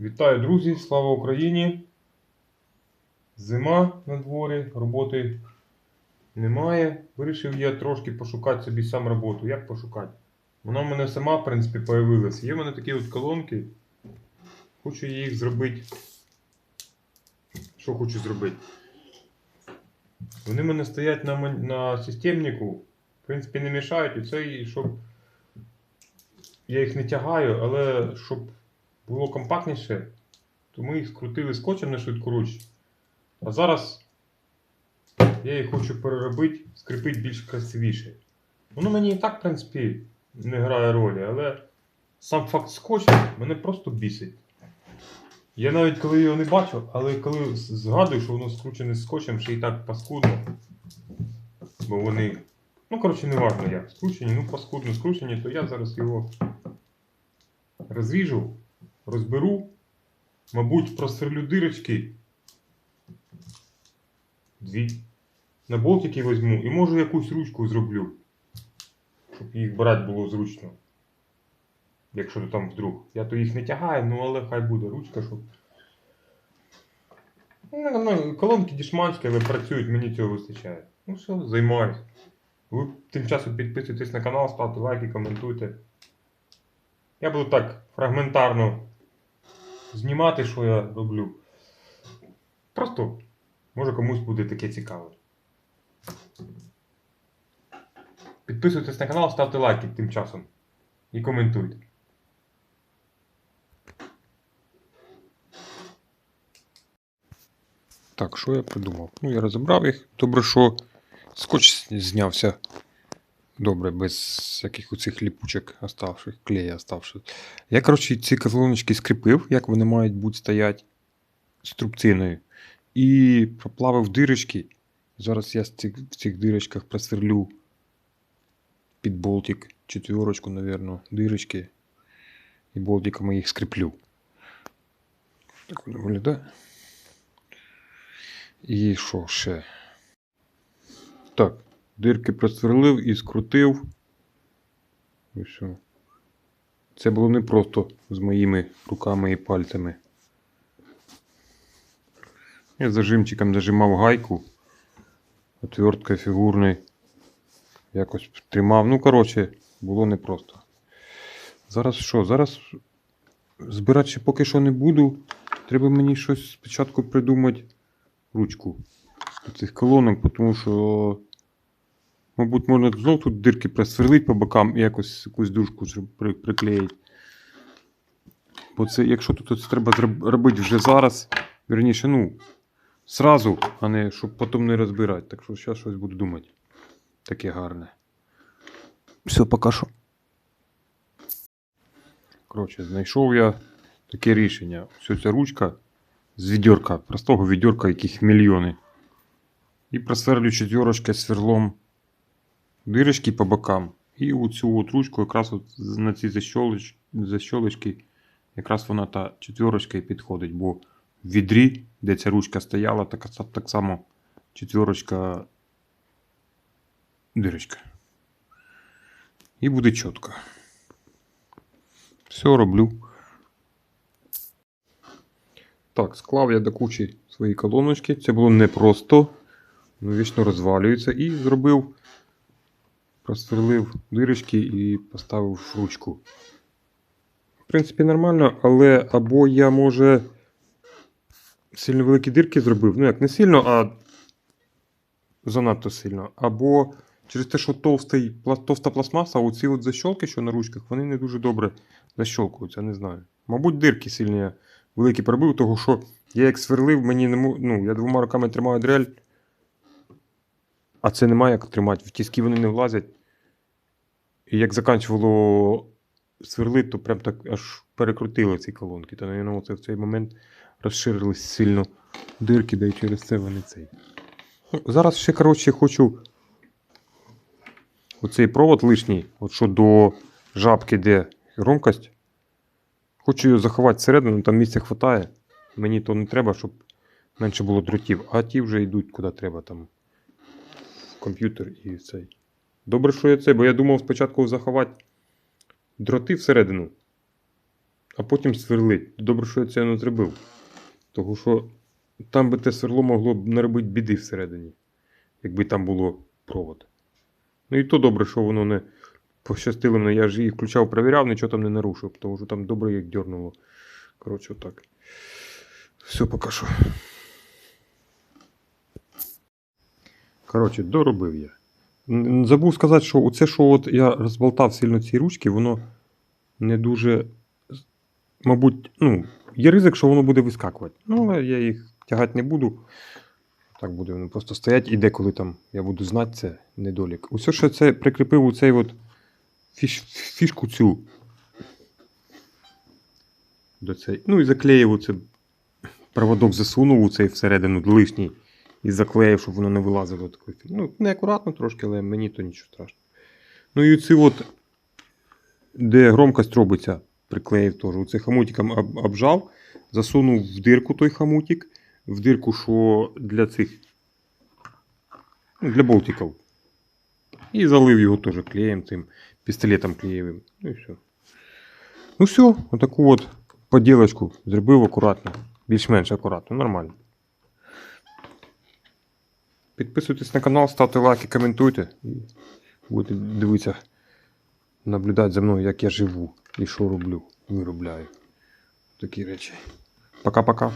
Вітаю, друзі! Слава Україні! Зима на дворі, роботи немає. Вирішив я трошки пошукати собі сам роботу. Як пошукати? Вона в мене сама, в принципі, появилася. Є в мене такі от колонки. Хочу їх зробити. Що хочу зробити? Вони в мене стоять на, на системнику. В принципі, не мішають. І це, і щоб я їх не тягаю, але щоб було компактніше, то ми їх скрутили скотчем на швидкоруч. А зараз я їх хочу переробити, скріпити більш красивіше. Воно мені і так, в принципі, не грає ролі, але сам факт скотча мене просто бісить. Я навіть коли його не бачу, але коли згадую, що воно скручене скотчем, ще і так паскудно. Бо вони. Ну, коротше, не важно як. Скручені, ну паскудно скручені, то я зараз його розріжу, розберу, мабуть, просверлю дирочки. Дві. На болтики візьму і може якусь ручку зроблю. Щоб їх брати було зручно. Якщо то там вдруг. Я то їх не тягаю, ну але хай буде ручка, щоб. Ну, ну, колонки дішманські, але працюють, мені цього вистачає. Ну все, займаюсь. Ви тим часом підписуйтесь на канал, ставте лайки, коментуйте. Я буду так фрагментарно знімати, що я роблю. Просто, може комусь буде таке цікаво. Підписуйтесь на канал, ставте лайки тим часом. І коментуйте. Так, що я придумав? Ну, я розібрав їх. Добре, що скотч знявся. Добре, без всяких оцих ліпучок оставших, клея оставших. Я, коротше, ці колоночки скріпив, як вони мають бути стоять струбциною. І проплавив дирочки. Зараз я з цих, в цих дирочках просверлю під болтик, четверочку, напевно, дирочки. І болтиками їх скріплю. Так воно виглядає. І що ще? Так, дирки просверлив і скрутив. І все. Це було не просто з моїми руками і пальцями. Я зажимчиком зажимав гайку, отверткою фігурною. Якось тримав. Ну, коротше, було непросто. Зараз що? Зараз збирати ще поки що не буду. Треба мені щось спочатку придумати ручку до цих колонок, тому що, мабуть, можна знов тут дирки просверлити по бокам і якось якусь дужку приклеїти. Бо це, якщо тут це треба робити вже зараз, верніше, ну, зразу, а не щоб потім не розбирати. Так що зараз щось буду думати. Таке гарне. Все, поки що. Коротше, знайшов я таке рішення. Ось ця ручка з відьорка, простого відьорка, яких мільйони. І просверлю четверочкою сверлом дирочки по бокам. І оцю от ручку якраз от на ці защолоч... защолочки, якраз вона та четверочка і підходить, бо в відрі, де ця ручка стояла, так, так само четверочка дирочка. І буде чітко. Все роблю. Так, склав я до кучі свої колоночки. Це було непросто. Вічно розвалюється. І зробив, просверлив дирочки і поставив ручку. В принципі, нормально, але або я, може, сильно великі дирки зробив. Ну, як не сильно, а занадто сильно. Або через те, що товстий, товста пластмаса, оці от защолки, що на ручках, вони не дуже добре защолкуються, не знаю. Мабуть, дирки сильні я великі пробив, того що я як сверлив, мені не мо- ну, я двома руками тримаю дрель, а це немає як тримати. В тіски вони не влазять. І як заканчувало сверлити, то прям так аж перекрутило ці колонки. То, мабуть, це в цей момент розширились сильно дирки, да через це вони цей. Ну, Зараз ще, коротше, хочу оцей провод лишній, от що до жабки, де громкость. Хочу його заховати всередину, там місця вистачає. Мені то не треба, щоб менше було дротів, а ті вже йдуть куди треба там. В комп'ютер і цей. Добре, що я це, бо я думав спочатку заховати дроти всередину. а потім сверлить. Добре, що я це не зробив. Тому що там би те сверло могло б наробити біди всередині, якби там було провод. Ну і то добре, що воно не пощастило мене. Я ж її включав, перевіряв, нічого там не нарушив, тому що там добре як дьорнуло. Коротше, отак. Все поки що. Коротше, доробив я. Забув сказати, що оце, що от я розболтав сильно ці ручки, воно не дуже. Мабуть, ну, є ризик, що воно буде вискакувати. Ну, але я їх тягати не буду. Так буде воно просто стоять, і деколи там я буду знати це недолік. Усе, що це прикріпив у цей от фіш, фішку цю. До цей. Ну і заклеїв оце проводок засунув у цей всередину лишній і заклеїв, щоб воно не вилазило такою. Ну, неакуратно трошки, але мені то нічого страшного. Ну і ці от, де громкость робиться, приклеїв теж. Оце хомутиком об, обжав, засунув в дирку той хомутик, в дирку, що для цих. Ну, для болтиків. І залив його теж клеєм цим пістолетом клеєвим. Ну і все. Ну все, отаку от поділочку зробив акуратно. Більш-менш акуратно, нормально. Підписуйтесь на канал, ставте лайки, коментуйте. І будете дивитися, наблюдати за мною, як я живу і що роблю, виробляю. Такі речі. Пока-пока.